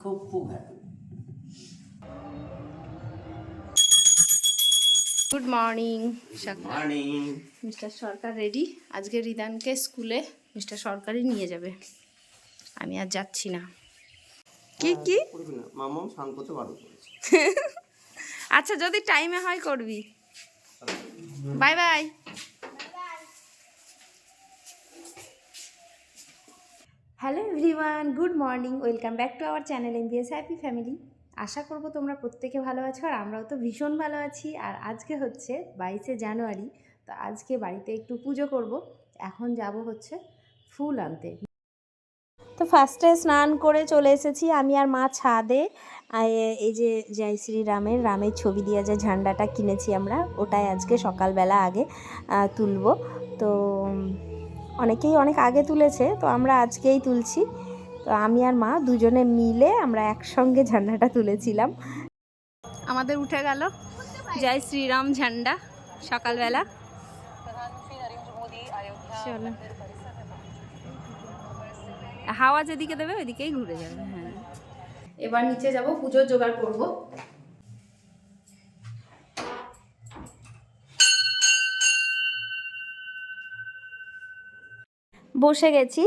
খুব খুব happy good morning morning mister Sarkar ready আজকে রিদানকে স্কুলে মিস্টার সরকারই নিয়ে যাবে। আমি আর যাচ্ছি না। কি কি? করবি না। মামাও স্নান করতে করেছে। আচ্ছা যদি টাইমে হয় করবি। Bye bye hello everyone, good morning, welcome back to our channel MBS happy family. আশা করব তোমরা প্রত্যেকে ভালো আছো আর আমরাও তো ভীষণ ভালো আছি। আর আজকে হচ্ছে বাইশে জানুয়ারি, তো আজকে বাড়িতে একটু পুজো করব। এখন যাব হচ্ছে ফুল আনতে। তো ফার্স্টে স্নান করে চলে এসেছি আমি আর মা ছাদে। এই যে জয় শ্রীরামের রামের ছবি দিয়ে যে ঝান্ডাটা কিনেছি আমরা, ওটাই আজকে সকালবেলা আগে তুলব। তো অনেকেই অনেক আগে তুলেছে তো আমরা আজকেই তুলছি। তো আমি আর মা দুজনে মিলে আমরা একসঙ্গে ঝান্ডাটা তুলেছিলাম। আমাদের উঠে গেল। জয় শ্রীরাম ঝান্ডা সকালবেলা। চলো। হাওয়া যেদিকে দেবে ওইদিকেই ঘুরে যাবে হ্যাঁ। এবার নিচে যাব পুজোর জোগাড় করব। বসে গেছি।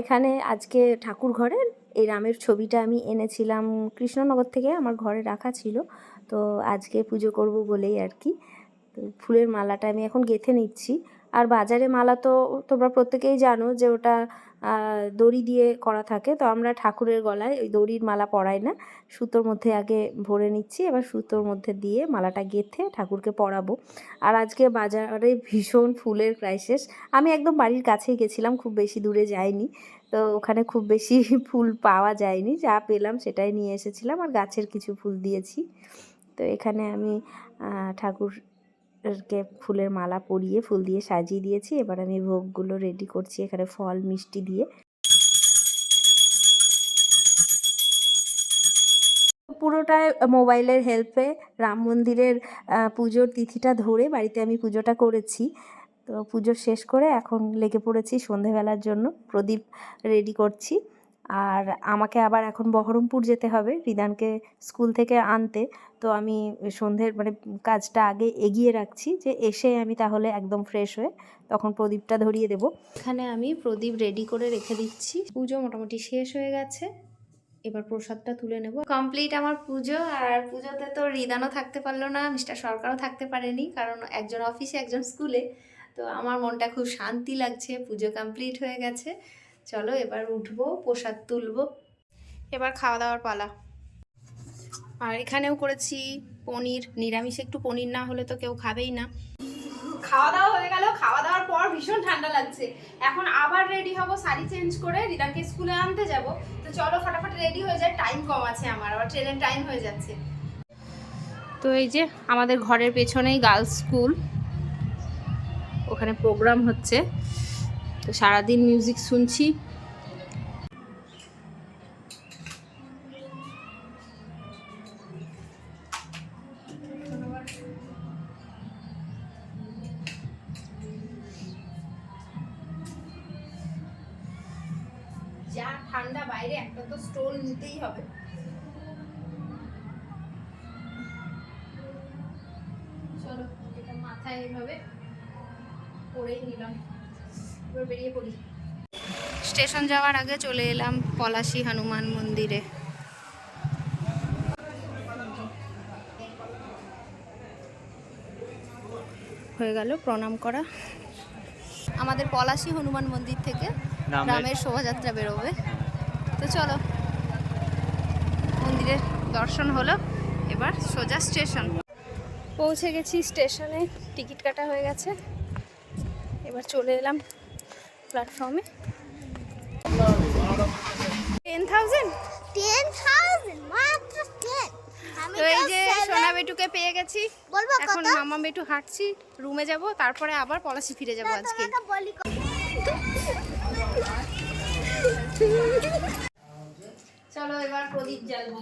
এখানে আজকে ঠাকুর ঘরে এই রামের ছবিটা আমি এনেছিলাম কৃষ্ণনগর থেকে, আমার ঘরে রাখা ছিল। তো আজকে পুজো করব বলেই আর কি। ফুলের মালাটা আমি এখন গেঁথে নিচ্ছি। আর বাজারে মালা তো তোমরা প্রত্যেকেই জানো যে ওটা দড়ি দিয়ে করা থাকে। তো আমরা ঠাকুরের গলায় ওই দড়ির মালা পরাই না। সুতোর মধ্যে আগে ভরে নিচ্ছি এবার সুতোর মধ্যে দিয়ে মালাটা গেঁথে ঠাকুরকে পরাবো। আর আজকে বাজারে ভীষণ ফুলের ক্রাইসিস। আমি একদম বাড়ির কাছেই গেছিলাম খুব বেশি দূরে যাইনি। তো ওখানে খুব বেশি ফুল পাওয়া যায়নি। যা পেলাম সেটাই নিয়ে এসেছিলাম আর গাছের কিছু ফুল দিয়েছি। তো এখানে আমি আহ, ঠাকুরকে ফুলের মালা পরিয়ে, ফুল দিয়ে সাজিয়ে দিয়েছি। এবার আমি ভোগগুলো রেডি করছি এখানে ফল, মিষ্টি দিয়ে। পুরোটাই মোবাইলের হেল্পে রাম মন্দিরের পুজোর তিথিটা ধরে বাড়িতে আমি পুজোটা করেছি। তো পুজো শেষ করে এখন লেগে পড়েছি সন্ধেবেলার জন্য। প্রদীপ রেডি করছি। আর আমাকে আবার এখন বহরমপুর যেতে হবে। রিদানকে স্কুল থেকে আনতে। তো আমি সন্ধ্যের মানে কাজটা আগে এগিয়ে রাখছি যে এসে আমি তাহলে একদম ফ্রেশ হয়ে তখন প্রদীপটা ধরিয়ে দেব। এখানে আমি প্রদীপ রেডি করে রেখে দিচ্ছি। পুজো মোটামুটি শেষ হয়ে গেছে। এবার প্রসাদটা তুলে নেব। কমপ্লিট আমার পুজো। আর পুজোতে তো রিদানও থাকতে পারল না, মিস্টার সরকারও থাকতে পারেনি। কারণ একজন অফিসে একজন স্কুলে তো আমার মনটা খুব শান্তি লাগছে। পুজো কমপ্লিট হয়ে গেছে। চলো এবার উঠবো প্রসাদ তুলবো। এবার খাওয়া দাওয়ার পালা। আর এখানেও করেছি পনির নিরামিষ একটু পনির না হলে তো কেউ খাবেই না। খাওয়া দাওয়া হয়ে গেল খাওয়া দাওয়ার পর ভীষণ ঠান্ডা লাগছে। এখন আবার রেডি হব শাড়ি চেঞ্জ করে রিদানকে স্কুলে আনতে যাব। তো চলো ফটাফট রেডি হয়ে যায় টাইম কম আছে আমার আবার ট্রেনের টাইম হয়ে যাচ্ছে। তো এই যে আমাদের ঘরের পেছনেই গার্লস স্কুল ওখানে প্রোগ্রাম হচ্ছে। তো সারাদিন মিউজিক শুনছি। যা ঠান্ডা বাইরে, একটা তো স্টোল নিতেই হবে। চলো, এটা মাথায় এভাবে পরেই নিলাম। এবার বেরিয়ে পড়ি। স্টেশন যাওয়ার আগে চলে এলাম পলাশী হনুমান মন্দিরে। হয়ে গেল প্রণাম করা। আমাদের পলাশী হনুমান মন্দির থেকে রামের- রামের শোভাযাত্রা বেরোবে। তো চলো মন্দিরের দর্শন হলো। এবার সোজা স্টেশন। পৌঁছে গেছি স্টেশনে টিকিট কাটা হয়ে গেছে। এবার চলে এলাম প্ল্যাটফর্মে? টেন থাউজেন্ড টেন থাউজেন্ড মাত্র টেন তো এই যে সোনা বেটুকে পেয়ে গেছি। এখন মামা বেটু হাঁটছি রুমে যাব তারপরে আবার পলাশি ফিরে যাব আজকে। চলো এবার প্রদীপ জ্বালবো।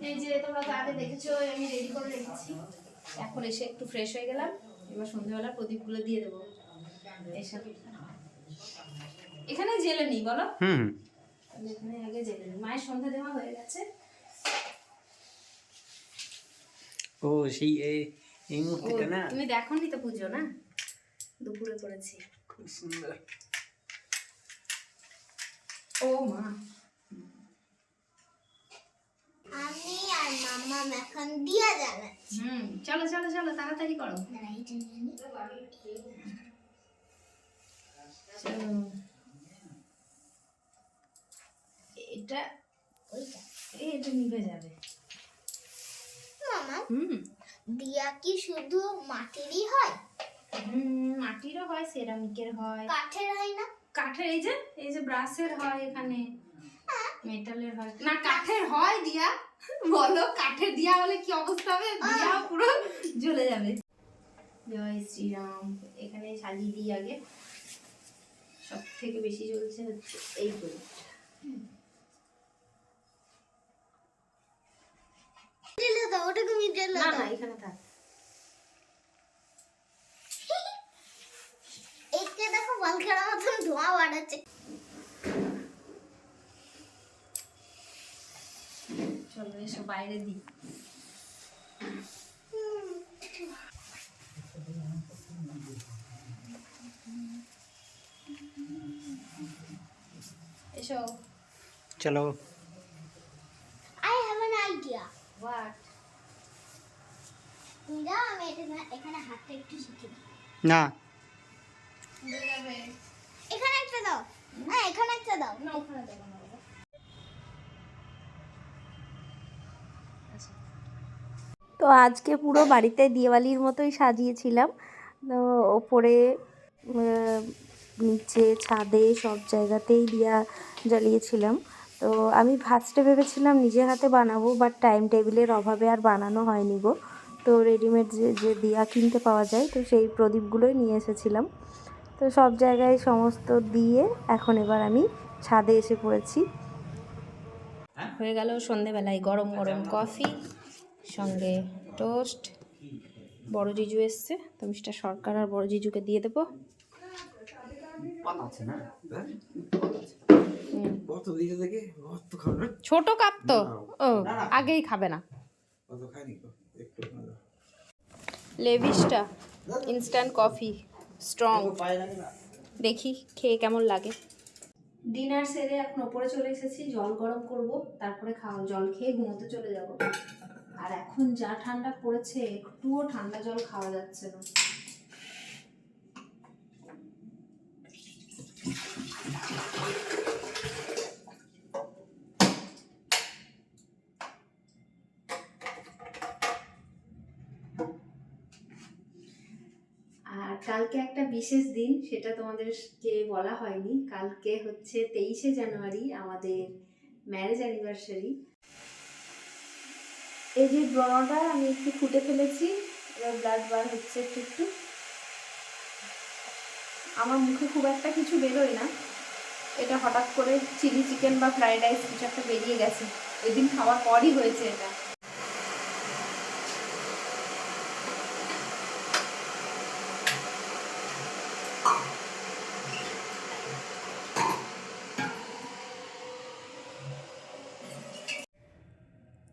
এই যে তোমরা তো আগে দেখেছ আমি রেডি করে রেখেছি। এখন এসে একটু ফ্রেশ হয়ে গেলাম। এবার সন্ধ্যেবেলা প্রদীপগুলো দিয়ে দেবো। এসব এখানে জেলে নি বলো? হুম। এখানে আগে জেলে নি মায়ের সন্ধ্যা দেওয়া হয়ে গেছে। ও সেই এই- মূর্তিটা না? তুমি দেখোনি তো পুজো না? দুপুরে করেছি। খুব সুন্দর। ও মা। আমি আর মাম্মা এখন দিয়া জ্বালাচ্ছি হুম চলো চলো চলো তাড়াতাড়ি করো। চলো এটা ওইটা এটা নিভে যাবে। মামা হুম। দিয়া কি শুধু মাটিরই হয়? হুম মাটিরও হয় সেরামিকের হয়। কাঠের হয় না? কাঠের এই যে এই যে ব্রাশের হয় এখানে। মেটালের হয়। না কাঠের হয় দিয়া। বলো কাঠের দিয়া হলে কি অবস্থা হবে? দিয়া পুরো জ্বলে যাবে। জয় শ্রীরাম। এখানে সাজিয়ে দিই আগে। সব থেকে বেশি জ্বলছে হচ্ছে এই প্রদীপটা ওটাকে না না এখানে থাক। দেখো বল খেলার মতন ধোঁয়া বাড়াচ্ছে। চলো এসো বাইরে দিই এসো। চলো। I have an idea what তুমি দাও আমি এখানে হাতটা একটু শিখে না এখানে একটা দাও হ্যাঁ এখানে একটা দাও না ওখানে দেবো না বাবা। আচ্ছা তো আজকে পুরো বাড়িতে দিওয়ালির মতোই সাজিয়েছিলাম। তো ওপরে নিচে ছাদে সব জায়গাতেই দিয়া জ্বালিয়েছিলাম। তো আমি ফার্স্টে ভেবেছিলাম নিজের হাতে বানাবো বাট টাইম টেবিলের অভাবে আর বানানো হয়নি গো। তো রেডিমেড যে যে দিয়া কিনতে পাওয়া যায় তো সেই প্রদীপগুলোই নিয়ে এসেছিলাম। তো সব জায়গায় সমস্ত দিয়ে এখন এবার আমি ছাদে এসে পড়েছি। হয়ে গেল সন্ধেবেলায় গরম গরম কফি সঙ্গে টোস্ট বড় জিজু এসছে তো মিস্টার সরকার আর বড় জিজুকে দিয়ে দেবো। না? ছোট কাপ তো। ও আগেই খাবে না। লেভিসটা ইনস্ট্যান্ট কফি স্ট্রং দেখি খেয়ে কেমন লাগে। ডিনার সেরে এখন ওপরে চলে এসেছি জল গরম করব তারপরে খাওয়া জল খেয়ে ঘুমোতে চলে যাব। আর এখন যা ঠান্ডা পড়েছে, একটুও ঠান্ডা জল খাওয়া যাচ্ছে না। আর কালকে একটা বিশেষ দিন, সেটা তোমাদেরকে বলা হয়নি। কালকে হচ্ছে তেইশে জানুয়ারি, আমাদের ম্যারেজ অ্যানিভার্সারি এই যে ব্রণটা আমি একটু ফুটে ফেলেছি, এবার ব্লাড বার হচ্ছে একটু একটু। আমার মুখে খুব একটা কিছু বেরোয় না। এটা হঠাৎ করে চিলি চিকেন বা ফ্রাইড রাইস কিছু একটা বেরিয়ে গেছে। ওই দিন খাওয়ার পরই হয়েছে এটা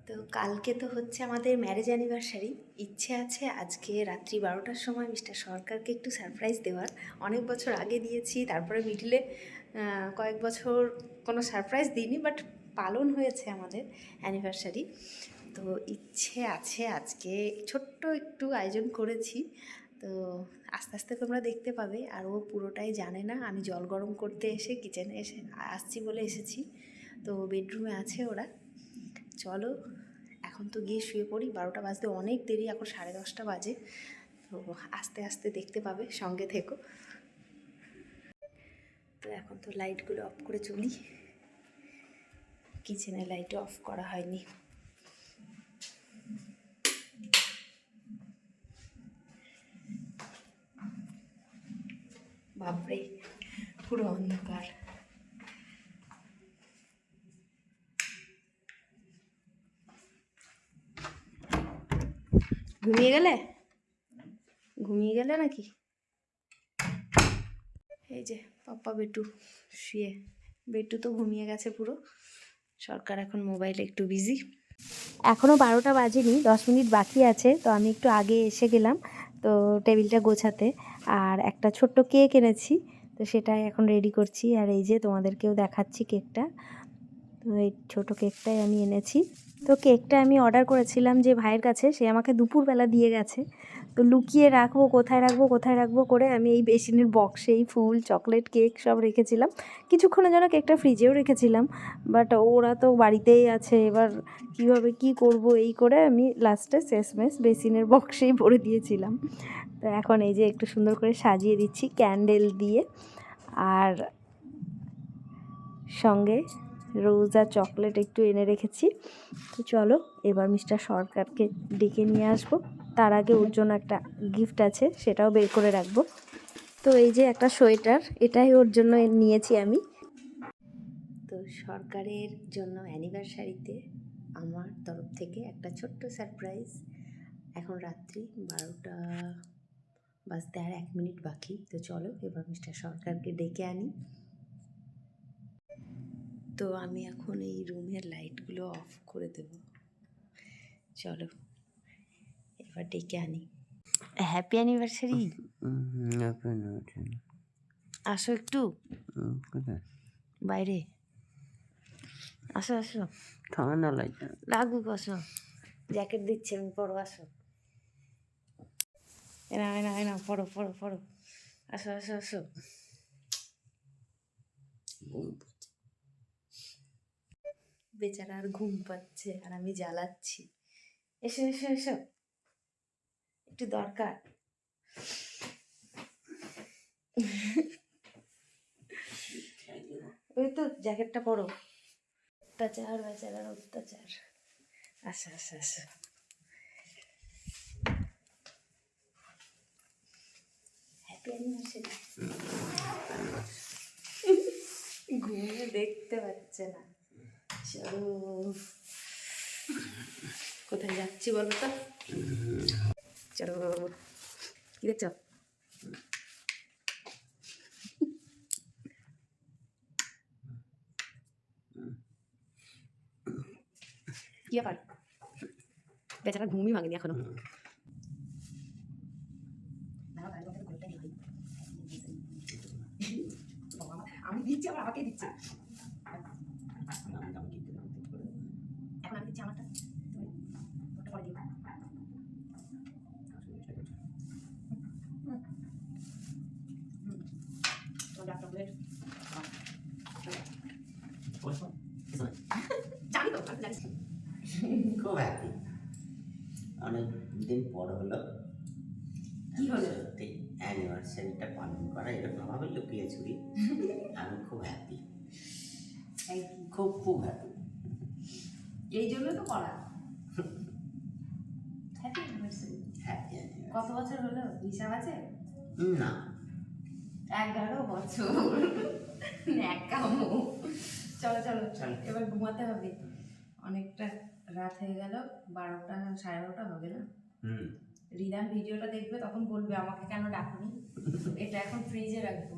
তো কালকে তো হচ্ছে আমাদের ম্যারেজ অ্যানিভার্সারি ইচ্ছে আছে আজকে রাত্রি বারোটার সময় মিস্টার সরকারকে একটু সারপ্রাইজ দেওয়ার। অনেক বছর আগে দিয়েছি, তারপরে মিডিলে কয়েক বছর কোনো সারপ্রাইজ দিইনি বাট পালন হয়েছে আমাদের অ্যানিভার্সারি তো ইচ্ছে আছে আজকে ছোট্ট একটু আয়োজন করেছি। তো আস্তে আস্তে তোমরা দেখতে পাবে, আর ও পুরোটাই জানে না। আমি জল গরম করতে এসে কিচেনে এসে, আসছি বলে এসেছি। তো বেডরুমে আছে ওরা। চলো এখন তো গিয়ে শুয়ে পড়ি, বারোটা বাজতে অনেক দেরি, এখন সাড়ে দশটা বাজে। তো আস্তে আস্তে দেখতে পাবে, সঙ্গে থেকো। তো এখন তো লাইটগুলো অফ করে চলি। কিচেনের লাইটও অফ করা হয়নি। বাপরে, পুরো অন্ধকার। ঘুমিয়ে গেলে? ঘুমিয়ে গেলে নাকি? এই যে, পাপ্পা বেটু শুয়ে, বেটু তো ঘুমিয়ে গেছে পুরো। সরকার এখন মোবাইলে একটু বিজি। এখনও বারোটা বাজেনি, দশ মিনিট বাকি আছে, তো আমি একটু আগে এসে গেলাম, তো টেবিলটা গোছাতে। আর একটা ছোট্ট কেক এনেছি, তো সেটাই এখন রেডি করছি। আর এই যে তোমাদেরকেও দেখাচ্ছি কেকটা। এই ছোটো কেকটাই আমি এনেছি। তো কেকটা আমি অর্ডার করেছিলাম যে ভাইয়ের কাছে, সে আমাকে দুপুরবেলা দিয়ে গেছে। তো লুকিয়ে রাখব, কোথায় রাখব কোথায় রাখব করে আমি এই বেসিনের বক্সেই ফুল, চকলেট, কেক সব রেখেছিলাম। কিছুক্ষণের জন্য কেকটা ফ্রিজেও রেখেছিলাম, বাট ওরা তো বাড়িতেই আছে, এবার কীভাবে কি করব এই করে আমি লাস্টে শেষমেশ বেসিনের বক্সেই ভরে দিয়েছিলাম। তো এখন এই যে একটু সুন্দর করে সাজিয়ে দিচ্ছি ক্যান্ডেল দিয়ে। আর সঙ্গে রোজ আর চকলেট একটু এনে রেখেছি। তো চলো, এবার মিস্টার সরকারকে ডেকে নিয়ে আসব। তার আগে ওর জন্য একটা গিফট আছে, সেটাও বের করে রাখব। তো এই যে একটা সোয়েটার, এটাই ওর জন্য নিয়েছি আমি। তো সরকারের জন্য অ্যানিভার্সারিতে আমার তরফ থেকে একটা ছোট্ট সারপ্রাইজ এখন রাত্রি বারোটা বাজতে আর এক মিনিট বাকি। তো চলো, এবার মিস্টার সরকারকে ডেকে আনি। তো আমি এখন এই রুমের লাইটগুলো অফ করে দেব। চলো এবার ডেকে আনি। হ্যাপি অ্যানিভার্সারি আসো একটু। বাইরে। আসো আসো। ঠান্ডা লাগছে লাগুক আসো। জ্যাকেট দিচ্ছে আমি পরো আসো। এনা এনা এনা পড়ো পড়ো পড়ো আসো আসো আসো। বেচারা আর ঘুম পাচ্ছে আর আমি জ্বালাচ্ছি। এসো এসো এসো। একটু দরকার। ওই তো জ্যাকেটটা পরো। অত্যাচার বেচারার অত্যাচার। আসো আসো আসো। হ্যাপি অ্যানিভার্সারি ঘুমিয়ে দেখতে পাচ্ছে না। চলো কোথায় যাচ্ছি বলো তো? চলো কি দেখছ? কি বেচারা ঘুমই ভাঙেনি এখনও। আমি দিচ্ছি আবার আমাকে দিচ্ছে এখন আমি দিচ্ছি আমারটা তুমি ওটা পরে দিও হুম। তোমার ডার্ক চকলেট জানি তো আমি জানি খুব হ্যাপি অনেক পর হলো। কি হলো? সত্যি অ্যানিভার্সারিটা পালন করা এরকম ভাবে লুকিয়ে ছুরি আমি খুব হ্যাপি খুব খুব হ্যাপি এই জন্য তো করা। হ্যাপি অ্যানিভার্সারি হ্যাপি কত বছর হলো? হিসাব আছে? না। এগারো বছর। ন্যাকামো। চলো চলো চলো। এবার ঘুমাতে হবে। অনেকটা রাত হয়ে গেল বারোটা সাড়ে বারোটা হবে না? রিদান ভিডিওটা দেখবে তখন বলবে আমাকে কেন ডাকুনি? এটা এখন ফ্রিজে রাখব।